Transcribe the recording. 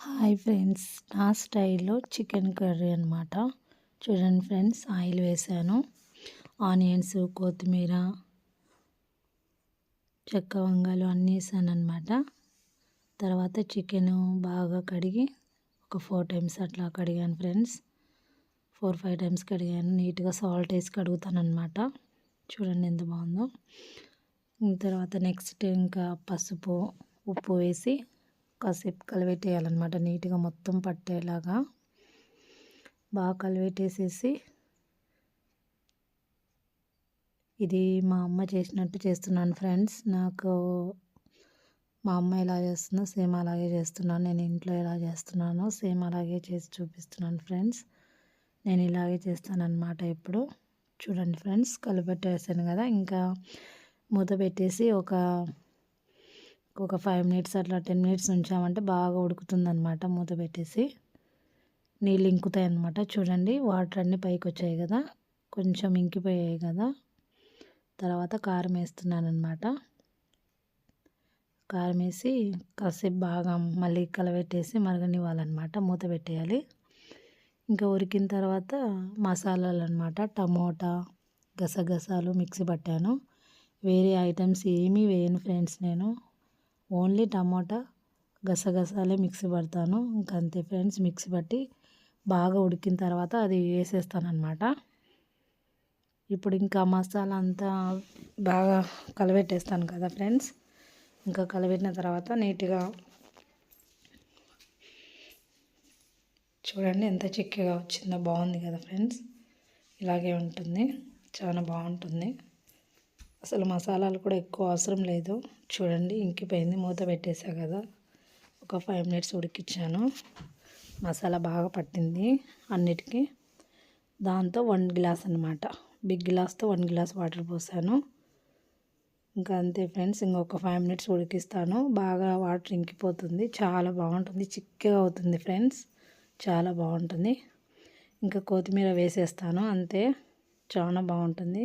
Hi friends నా స్టైల్లో chicken curry అనమాట చూడండి ఫ్రెండ్స్ ఆయిల్ వేసాను ఆనియన్స్ కొత్తిమీర చెక్క వంగాలు అన్నీ వేసాను అనమాట తర్వాత చికెన్ బాగా కడిగి ఒక ఫోర్ టైమ్స్ అట్లా కడిగాను ఫ్రెండ్స్. ఫోర్ ఫైవ్ టైమ్స్ కడిగాను. నీట్గా సాల్ట్ వేసి కడుగుతాను అనమాట చూడండి ఎంత బాగుందో. తర్వాత నెక్స్ట్ ఇంకా పసుపు ఉప్పు వేసి కాసేపు కలిపెట్టేయాలన్నమాట నీట్గా మొత్తం పట్టేలాగా బాగా కలిపెట్టేసేసి ఇది మా అమ్మ చేసినట్టు చేస్తున్నాను ఫ్రెండ్స్. నాకు మా అమ్మ ఎలా చేస్తుందో సేమ్ అలాగే చేస్తున్నాను. నేను ఇంట్లో ఎలా చేస్తున్నానో సేమ్ అలాగే చేసి చూపిస్తున్నాను ఫ్రెండ్స్. నేను ఇలాగే చేస్తానన్నమాట ఇప్పుడు చూడండి ఫ్రెండ్స్ కలిపెట్టేసాను కదా. ఇంకా మూత పెట్టేసి ఒక ఒక ఫైవ్ మినిట్స్ అట్లా టెన్ మినిట్స్ ఉంచామంటే బాగా ఉడుకుతుందనమాట మూత పెట్టేసి. నీళ్ళు ఇంకుతాయి అనమాట చూడండి వాటర్ అన్నీ పైకి వచ్చాయి కదా. కొంచెం ఇంకిపోయాయి కదా. తర్వాత కారం వేస్తున్నాను అనమాట కారం వేసి కాసేపు బాగా మళ్ళీ కలబెట్టేసి మరగనివ్వాలన్నమాట. మూత పెట్టేయాలి. ఇంకా ఉరికిన తర్వాత మసాలాలు అనమాట టమోటా గసగసాలు మిక్సీ పట్టాను. వేరే ఐటమ్స్ ఏమీ వేయను ఫ్రెండ్స్ నేను. ఓన్లీ టమాటా గసగసాలే మిక్సీ పడతాను. ఇంకా అంతే ఫ్రెండ్స్ మిక్సీ పట్టి బాగా ఉడికిన తర్వాత అది వేసేస్తాను అనమాట ఇప్పుడు ఇంకా మసాలా అంతా బాగా కలబెట్టేస్తాను కదా ఫ్రెండ్స్. ఇంకా కలబెట్టిన తర్వాత నీట్గా చూడండి ఎంత చిక్కగా వచ్చిందో బాగుంది కదా ఫ్రెండ్స్. ఇలాగే ఉంటుంది చాలా బాగుంటుంది. అసలు మసాలాలు కూడా ఎక్కువ అవసరం లేదు. చూడండి ఇంకిపోయింది. మూత పెట్టేసా కదా. ఒక ఫైవ్ మినిట్స్ ఉడికిచ్చాను. మసాలా బాగా పట్టింది అన్నిటికీ. దాంతో వన్ గ్లాస్ అనమాట బిగ్ గ్లాస్తో వన్ గ్లాస్ వాటర్ పోసాను. ఇంకా అంతే ఫ్రెండ్స్ ఇంకొక ఫైవ్ మినిట్స్ ఉడికిస్తాను. బాగా వాటర్ ఇంకిపోతుంది. చాలా బాగుంటుంది. చిక్కగా అవుతుంది ఫ్రెండ్స్. చాలా బాగుంటుంది. ఇంకా కొత్తిమీర వేసేస్తాను. అంతే. చాలా బాగుంటుంది.